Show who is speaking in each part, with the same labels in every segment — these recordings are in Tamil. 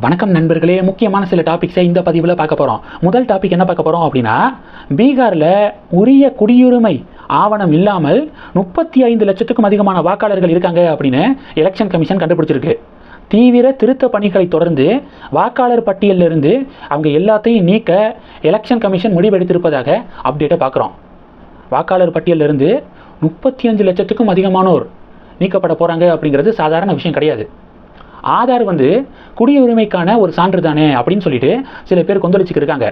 Speaker 1: வணக்கம் நண்பர்களே முக்கியமான சில டாபிக்ஸை இந்த பதிவில் பார்க்க போகிறோம் முதல் டாபிக் என்ன பார்க்க போகிறோம் அப்படின்னா பீகாரில் உரிய குடியுரிமை ஆவணம் இல்லாமல் முப்பத்தி ஐந்து லட்சத்துக்கும் அதிகமான வாக்காளர்கள் இருக்காங்க அப்படின்னு எலெக்ஷன் கமிஷன் கண்டுபிடிச்சிருக்கு. தீவிர திருத்த பணிகளை தொடர்ந்து வாக்காளர் பட்டியலிருந்து அவங்க எல்லாத்தையும் நீக்க எலெக்ஷன் கமிஷன் முடிவெடுத்திருப்பதாக அப்டேட்டை பார்க்குறோம். வாக்காளர் பட்டியலிருந்து முப்பத்தி அஞ்சு லட்சத்துக்கும் அதிகமானோர் நீக்கப்பட போகிறாங்க அப்படிங்கிறது சாதாரண விஷயம் கிடையாது. ஆதார் வந்து குடியுரிமைக்கான ஒரு சான்று தானே அப்படின்னு சொல்லிட்டு சில பேர் கொந்தளிச்சுக்கு இருக்காங்க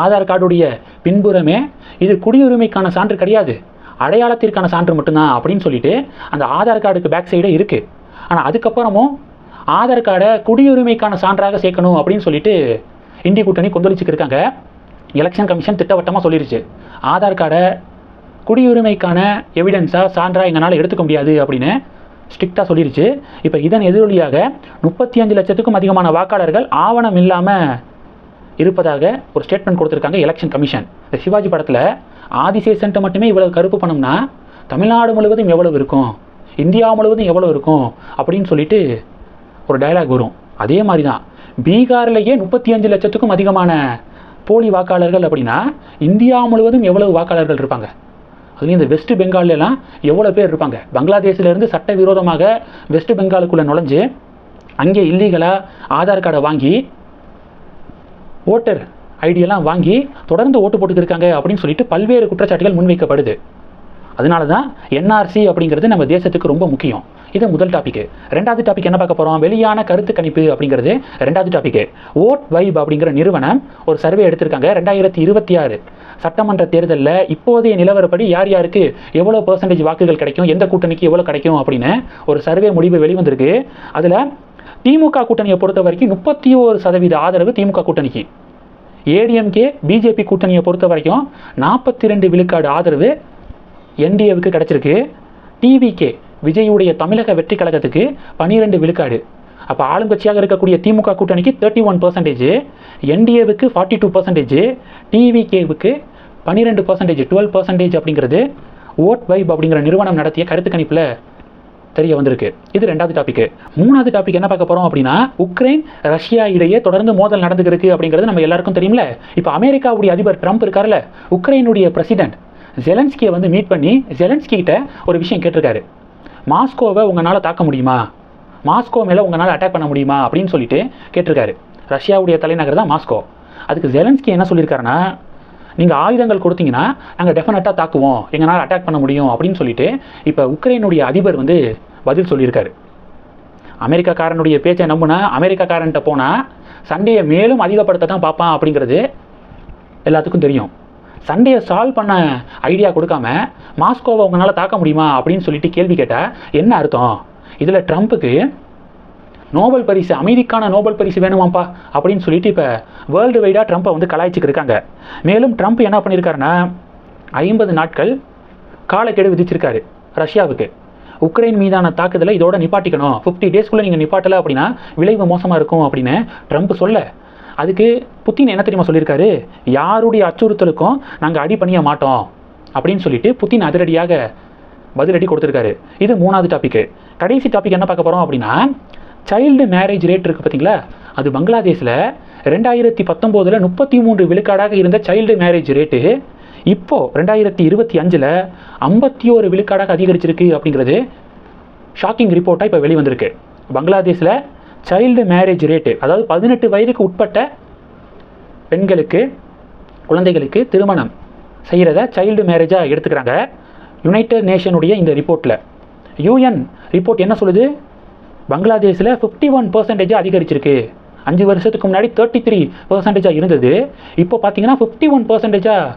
Speaker 1: ஆதார் கார்டுடைய பின்புறமே இது குடியுரிமைக்கான சான்று கிடையாது. அடையாளத்திற்கான சான்று மட்டும்தான் அப்படின்னு சொல்லிட்டு அந்த ஆதார் கார்டுக்கு பேக் சைடே இருக்குது ஆனால் அதுக்கப்புறமும் ஆதார் கார்டை குடியுரிமைக்கான சான்றாக சேர்க்கணும் அப்படின்னு சொல்லிட்டு இந்திய கூட்டணி கொந்தளிச்சுக்கு இருக்காங்க எலெக்ஷன் கமிஷன் திட்டவட்டமாக சொல்லிருச்சு. ஆதார் கார்டை குடியுரிமைக்கான எவிடன்ஸாக சான்றாக எங்களால் எடுத்துக்க முடியாது அப்படின்னு ஸ்ட்ரிக்டாக சொல்லிருச்சு. இப்போ இதன் எதிரொலியாக முப்பத்தி அஞ்சு லட்சத்துக்கும் அதிகமான வாக்காளர்கள் ஆவணம் இல்லாமல் இருப்பதாக ஒரு ஸ்டேட்மெண்ட் கொடுத்துருக்காங்க எலெக்ஷன் கமிஷன் இந்த சிவாஜி படத்தில் ஆதிசேஷன்ட்டு மட்டுமே இவ்வளவு கருப்பு பணம்னா தமிழ்நாடு முழுவதும் எவ்வளவு இருக்கும்? இந்தியா முழுவதும் எவ்வளவு இருக்கும்? அப்படின்னு சொல்லிட்டு ஒரு டயலாக் வரும். அதே மாதிரி தான் பீகார்லேயே முப்பத்தி அஞ்சு லட்சத்துக்கும் அதிகமான போலி வாக்காளர்கள் அப்படின்னா இந்தியா முழுவதும் எவ்வளவு வாக்காளர்கள் இருப்பாங்க? அதுலேயும் இந்த வெஸ்ட் பெங்கால்லாம் எவ்வளோ பேர் இருப்பாங்க? பங்களாதேஷ்லேருந்து சட்டவிரோதமாக வெஸ்ட் பெங்காலுக்குள்ளே நுழைஞ்சு அங்கே இல்லீகலாக ஆதார் கார்டை வாங்கி ஓட்டர் ஐடியெல்லாம் வாங்கி தொடர்ந்து ஓட்டு போட்டுக்கிருக்காங்க அப்படின்னு சொல்லிட்டு பல்வேறு குற்றச்சாட்டுகள் முன்வைக்கப்படுது. அதனால தான் என்ஆர்சி அப்படிங்கிறது நம்ம தேசத்துக்கு ரொம்ப முக்கியம். இது முதல் டாபிக் ரெண்டாவது டாபிக் என்ன பார்க்க போகிறோம் வெளியான கருத்து கணிப்பு அப்படிங்கிறது ரெண்டாவது டாபிக் ஓட் வைப் அப்படிங்கிற நிறுவனம் ஒரு சர்வே எடுத்திருக்காங்க. ரெண்டாயிரத்தி இருபத்தி ஆறு. சட்டமன்ற தேர்தலில் இப்போதைய நிலவரப்படி யார் யாருக்கு எவ்வளோ பர்சன்டேஜ் வாக்குகள் கிடைக்கும் எந்த கூட்டணிக்கு எவ்வளோ கிடைக்கும் அப்படின்னு ஒரு சர்வே முடிவு வெளிவந்திருக்கு. அதில் திமுக கூட்டணியை பொறுத்த வரைக்கும் முப்பத்தி ஒரு சதவீத ஆதரவு திமுக கூட்டணிக்கு. ஏடிஎம்கே பிஜேபி கூட்டணியை பொறுத்த வரைக்கும் நாற்பத்தி ரெண்டு விழுக்காடு ஆதரவு என்டிஏவுக்கு கிடச்சிருக்கு. டிவிகே விஜயுடைய தமிழக வெற்றி கழகத்துக்கு பன்னிரெண்டு விழுக்காடு. அப்போ ஆளுங்கட்சியாக இருக்கக்கூடிய திமுக கூட்டணிக்கு தேர்ட்டி ஒன் பர்சன்டேஜ் என்டிஏவுக்கு ஃபார்ட்டி டூ பர்சன்டேஜ் டிவிகேவுக்கு பன்னிரெண்டு பர்சன்டேஜ் டுவெல் பர்சன்டேஜ் அப்படிங்கிறது ஓட் வைப் அப்படிங்கிற நிறுவனம் நடத்திய கருத்து கணிப்பில் தெரிய வந்திருக்கு. இது ரெண்டாவது டாபிக் மூணாவது டாபிக் என்ன பார்க்க போறோம் அப்படின்னா உக்ரைன் ரஷ்யா இடையே தொடர்ந்து மோதல் நடந்துருக்கு அப்படிங்கிறது நம்ம எல்லாருக்கும் தெரியும்ல. இப்போ அமெரிக்காவுடைய அதிபர் ட்ரம்ப் இருக்கார்ல உக்ரைனுடைய பிரசிடென்ட் ஜெலன்ஸ்கியை வந்து மீட் பண்ணி ஜெலன்ஸ்கிட்ட ஒரு விஷயம் கேட்டிருக்காரு. மாஸ்கோவை உங்களால் தாக்க முடியுமா? மாஸ்கோ மேலே உங்களால் அட்டாக் பண்ண முடியுமா அப்படின்னு சொல்லிட்டு கேட்டிருக்காரு. ரஷ்யாவுடைய தலைநகர் தான் மாஸ்கோ. அதுக்கு ஜெலன்ஸ்கி என்ன சொல்லியிருக்காருன்னா நீங்கள் ஆயுதங்கள் கொடுத்தீங்கன்னா நாங்கள் டெஃபினட்டாக தாக்குவோம். எங்களால் அட்டாக் பண்ண முடியும். அப்படின்னு சொல்லிட்டு இப்போ உக்ரைனுடைய அதிபர் வந்து பதில் சொல்லியிருக்காரு. அமெரிக்காக்காரனுடைய பேச்சை நம்புனா அமெரிக்காக்காரன்ட்ட போனால் சண்டையை மேலும் அதிகப்படுத்த தான் பார்ப்பான் அப்படிங்கிறது எல்லாத்துக்கும் தெரியும். சண்டையை சால்வ் பண்ண ஐடியா கொடுக்காம மாஸ்கோவை உங்களால் தாக்க முடியுமா அப்படின்னு சொல்லிட்டு கேள்வி கேட்டால் என்ன அர்த்தம்? இதில் ட்ரம்ப்புக்கு நோபல் பரிசு அமைதிக்கான நோபல் பரிசு வேணுமாப்பா அப்படின்னு சொல்லிட்டு இப்போ வேர்ல்டு வைடாக ட்ரம்ப்பை வந்து கலாய்ச்சிக்கிருக்காங்க மேலும் ட்ரம்ப் என்ன பண்ணியிருக்காருன்னா ஐம்பது நாட்கள் காலக்கெடு விதிச்சிருக்காரு ரஷ்யாவுக்கு. உக்ரைன் மீதான தாக்குதலை இதோட நிப்பாட்டிக்கணும். ஃபிஃப்டி டேஸ்க்குள்ளே நீங்கள் நிப்பாட்டலை அப்படின்னா விளைவு மோசமாக இருக்கும் அப்படின்னு ட்ரம்ப் சொல்ல. அதுக்கு புத்தின் என்ன தெரியுமா சொல்லியிருக்காரு யாருடைய அச்சுறுத்தலுக்கும் நாங்கள் அடி பண்ணிய மாட்டோம் அப்படின்னு சொல்லிட்டு புத்தின் அதிரடியாக பதிலடி கொடுத்துருக்காரு. இது மூணாவது டாபிக் கடைசி டாபிக் என்ன பார்க்க போகிறோம் அப்படின்னா சைல்டு மேரேஜ் ரேட் இருக்குது பார்த்தீங்களா அது பங்களாதேஷில் ரெண்டாயிரத்தி பத்தொம்போதில் முப்பத்தி மூன்று விழுக்காடாக இருந்த சைல்டு மேரேஜ் ரேட்டு இப்போது ரெண்டாயிரத்தி இருபத்தி அஞ்சில் ஐம்பத்தி ஒரு விழுக்காடாக அதிகரிச்சிருக்கு அப்படிங்கிறது ஷாக்கிங் ரிப்போர்ட்டாக இப்போ வெளிவந்திருக்கு. பங்களாதேஷில் சைல்டு மேரேஜ் ரேட்டு அதாவது பதினெட்டு வயதுக்கு உட்பட்ட பெண்களுக்கு குழந்தைகளுக்கு திருமணம் செய்கிறத சைல்டு மேரேஜாக எடுத்துக்கிறாங்க. யுனைடெட் நேஷனுடைய இந்த ரிப்போர்ட்டில் யூஎன் ரிப்போர்ட் என்ன சொல்லுது? பங்களாதேஷில் ஃபிஃப்டி ஒன் பர்சன்டேஜாக அதிகரிச்சிருக்கு. அஞ்சு வருஷத்துக்கு முன்னாடி தேர்ட்டி த்ரீ பர்சன்டேஜாக இருந்தது. இப்போ பார்த்தீங்கன்னா ஃபிஃப்டி ஒன் பர்சன்டேஜாக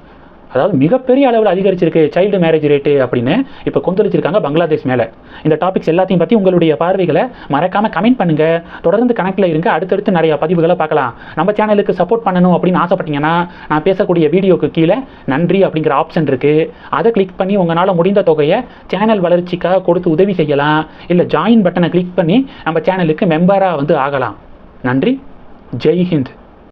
Speaker 1: அதாவது மிகப்பெரிய அளவில் அதிகரிச்சிருக்கு சைல்டு மேரேஜ் ரேட்டு அப்படின்னு இப்போ கொந்தளிச்சிருக்காங்க பங்களாதேஷ் மேலே. இந்த டாபிக்ஸ் எல்லாத்தையும் பற்றி உங்களுடைய பார்வைகளை மறக்காமல் கமெண்ட் பண்ணுங்கள் தொடர்ந்து கணக்கில் இருங்க. அடுத்தடுத்து நிறைய பதிவுகளை பார்க்கலாம். நம்ம சேனலுக்கு சப்போர்ட் பண்ணணும் அப்படின்னு ஆசைப்பட்டீங்கன்னா நான் பேசக்கூடிய வீடியோக்கு கீழே நன்றி அப்படிங்கிற ஆப்ஷன் இருக்குது அதை கிளிக் பண்ணி உங்களால் முடிந்த தொகையை சேனல் வளர்ச்சிக்காக கொடுத்து உதவி செய்யலாம். இல்லை ஜாயின் பட்டனை கிளிக் பண்ணி நம்ம சேனலுக்கு மெம்பராக வந்து ஆகலாம். நன்றி. ஜெய் ஹிந்த்.